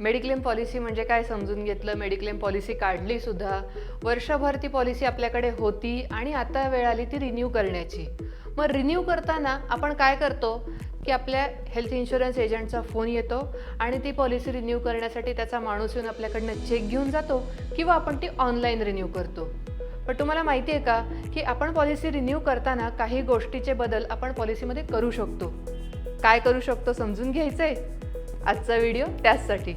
Mediclaim policy म्हणजे काय समजून घेतलं? मेडिक्लेम पॉलिसी काढली सुद्धा. वर्षभर ती पॉलिसी आपल्याकडे होती आणि आता वेळ आली ती रिन्यू करण्याची. मग रिन्यू करताना आपण काय करतो? की आपल्या हेल्थ इन्शुरन्स एजंटचा फोन येतो आणि ती पॉलिसी रिन्यू करण्यासाठी त्याचा माणूस येऊन आपल्याकडनं चेक घेऊन जातो किंवा आपण ती ऑनलाईन रिन्यू करतो. पण तुम्हाला माहिती आहे का? की आपण पॉलिसी रिन्यू करताना काही गोष्टीचे बदल आपण पॉलिसीमध्ये करू शकतो. काय करू शकतो समजून घ्यायचं आहे आजचा व्हिडिओ त्याचसाठी.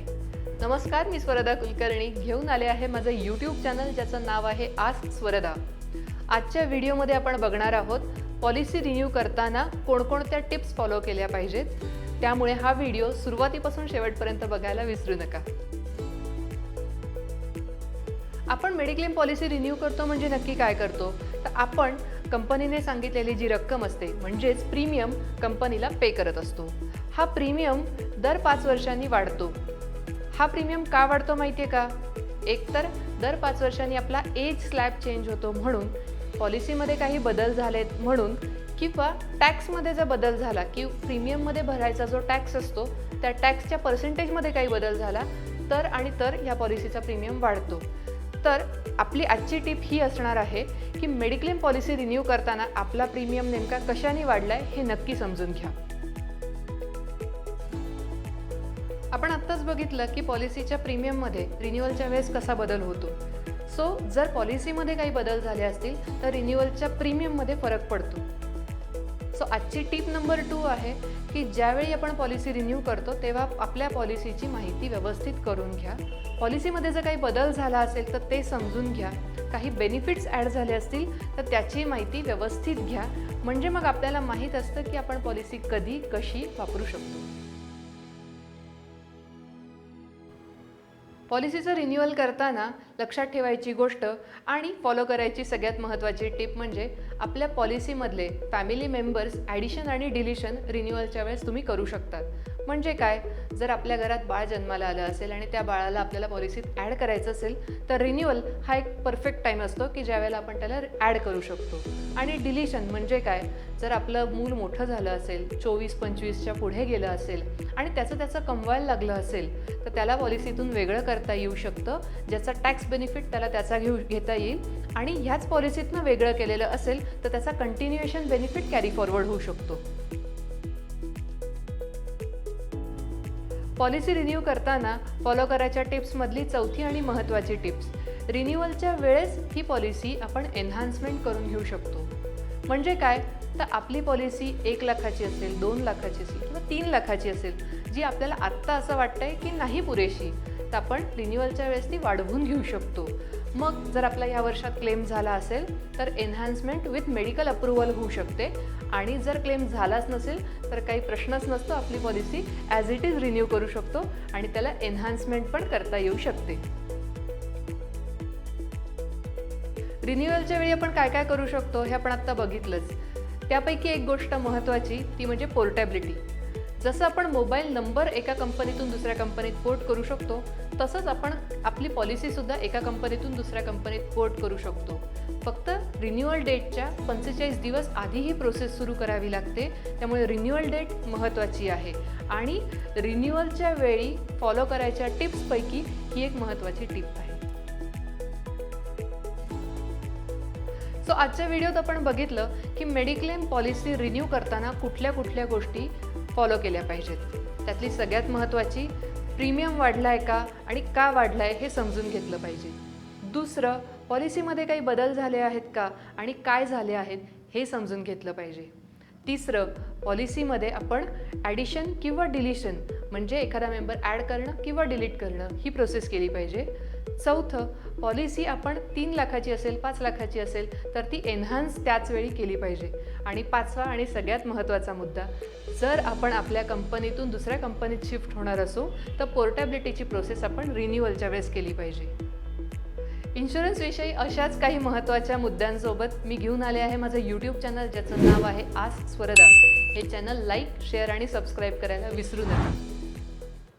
नमस्कार मी स्वरदा कुलकर्णी. घेऊन आले आहे माझं यूट्यूब चॅनल ज्याचं नाव आहे आज स्वरदा. आजच्या व्हिडिओमध्ये आपण बघणार आहोत पॉलिसी रिन्यू करताना कोणकोणत्या टिप्स फॉलो केल्या पाहिजेत? त्यामुळे हा व्हिडिओ सुरुवातीपासून शेवटपर्यंत बघायला विसरू नका. आपण मेडिक्लेम पॉलिसी रिन्यू करतो म्हणजे नक्की काय करतो? तर आपण कंपनीने सांगितलेली जी रक्कम असते म्हणजेच प्रीमियम कंपनीला पे करत असतो. हा प्रीमियम दर पाच वर्षांनी वाढतो. हा प्रीमियम का वाढतो माहिती आहे का? एकतर दर पाच वर्षांनी आपला एज स्लॅब चेंज होतो म्हणून पॉलिसीमध्ये काही बदल झालेत म्हणून किंवा टॅक्समध्ये जर बदल झाला की प्रीमियममध्ये भरायचा जो टॅक्स असतो त्या टॅक्सच्या पर्सेंटेजमध्ये काही बदल झाला तर आणि तर ह्या पॉलिसीचा प्रीमियम वाढतो. तर आपली आजची टिप ही असणार आहे की मेडिक्लेम पॉलिसी रिन्यू करताना आपला प्रीमियम नेमका कशाने वाढलाय हे नक्की समजून घ्या. आपण आत्ताच बघितलं की पॉलिसीच्या प्रीमियममध्ये रिन्युअलच्या वेळेस कसा बदल होतो. सो जर पॉलिसीमध्ये काही बदल झाले असतील तर रिन्युअलच्या प्रीमियममध्ये फरक पडतो. सो आजची टीप नंबर टू आहे की ज्यावेळी आपण पॉलिसी रिन्यू करतो तेव्हा आपल्या पॉलिसीची माहिती व्यवस्थित करून घ्या. पॉलिसीमध्ये जर काही बदल झाला असेल तर ते समजून घ्या. काही बेनिफिट्स ॲड झाले असतील तर त्याची माहिती व्यवस्थित घ्या. म्हणजे मग आपल्याला माहीत असतं की आपण पॉलिसी कधी कशी वापरू शकतो. पॉलिसीचं रिन्युअल करताना लक्षात ठेवायची गोष्ट आणि फॉलो करायची सगळ्यात महत्त्वाची टिप म्हणजे आपल्या पॉलिसीमधले फॅमिली मेंबर्स ॲडिशन आणि डिलिशन रिन्युअलच्या वेळेस तुम्ही करू शकतात. म्हणजे काय? जर आपल्या घरात बाळ जन्माला आलं असेल आणि त्या बाळाला आपल्याला पॉलिसीत ॲड करायचं असेल तर रिन्युअल हा एक परफेक्ट टाईम असतो की ज्यावेळेला आपण त्याला ॲड करू शकतो. आणि डिलिशन म्हणजे काय? जर आपलं मूल मोठं झालं असेल चोवीस पंचवीसच्या पुढे गेलं असेल आणि त्याचं त्याचं कमवायला लागलं असेल तर त्याला पॉलिसीतून वेगळं करता येऊ शकतं ज्याचा टॅक्स बेनिफिट त्याला त्याचा घेऊ घेता येईल आणि ह्याच पॉलिसीतनं वेगळं केलेलं असेल तर त्याचा कंटिन्युएशन बेनिफिट कॅरी फॉरवर्ड होऊ शकतो. पॉलिसी रिन्यू करताना फॉलो करायच्या टिप्समधली चौथी आणि महत्त्वाची टिप्स. रिन्युअलच्या वेळेस ही पॉलिसी आपण एन्हान्समेंट करून घेऊ शकतो. म्हणजे काय? तर आपली पॉलिसी एक लाखाची असेल दोन लाखाची असेल किंवा तीन लाखाची असेल जी आपल्याला आत्ता असं वाटतंय की नाही पुरेशी तर आपण रिन्युअलच्या वेळेस ती वाढवून घेऊ शकतो. मग जर आपला या वर्षात क्लेम झाला असेल तर एन्हान्समेंट विथ मेडिकल अप्रुव्हल होऊ शकते. आणि जर क्लेम झालाच नसेल तर काही प्रश्नच नसतो आपली policy as it is renew करू शकतो आणि त्याला एन्हान्समेंट पण करता येऊ शकते. रिन्युअलच्या वेळी आपण काय काय करू शकतो हे आपण आत्ता बघितलंच. त्यापैकी एक गोष्ट महत्त्वाची ती म्हणजे पोर्टेबिलिटी जसं आपण मोबाईल नंबर एका कंपनीतून दुसऱ्या कंपनीत पोर्ट करू शकतो तसंच आपण आपली पॉलिसीसुद्धा एका कंपनीतून दुसऱ्या कंपनीत पोर्ट करू शकतो. फक्त रिन्युअल डेटच्या पंचेचाळीस दिवस आधी ही प्रोसेस सुरू करावी लागते. त्यामुळे रिन्युअल डेट महत्त्वाची आहे. आणि रिन्युअलच्या वेळी फॉलो करायच्या टिप्सपैकी ही एक महत्त्वाची टिप आहे. सो आजच्या व्हिडिओत आपण बघितलं की मेडिक्लेम पॉलिसी रिन्यू करताना कुठल्या कुठल्या गोष्टी फॉलो केल्या पाहिजेत. त्यातली सगळ्यात महत्त्वाची प्रीमियम वाढला आहे का आणि का वाढला आहे हे समजून घेतलं पाहिजे. दुसरं पॉलिसीमध्ये काही बदल झाले आहेत का? आणि काय झाले आहेत? हे समजून घेतलं पाहिजे. तिसरं पॉलिसीमध्ये आपण ॲडिशन किंवा डिलिशन म्हणजे एखादा मेंबर ॲड करणं किंवा डिलीट करणं ही प्रोसेस केली पाहिजे. चौथं पॉलिसी आपण तीन लाखाची असेल पाच लाखाची असेल तर ती एन्हान्स त्याच वेळी केली पाहिजे. आणि पाचवा आणि सगळ्यात महत्त्वाचा मुद्दा जर आपण आपल्या कंपनीतून दुसऱ्या कंपनीत शिफ्ट होणार असू तर पोर्टेबिलिटीची प्रोसेस आपण रिन्युअलच्या वेळेस केली पाहिजे. इन्शुरन्सविषयी अशाच काही महत्त्वाच्या मुद्द्यांसोबत मी घेऊन आले आहे माझं यूट्यूब चॅनल ज्याचं नाव आहे आज स्वरदा. हे चॅनल लाईक शेअर आणि सबस्क्राईब करायला विसरू नका.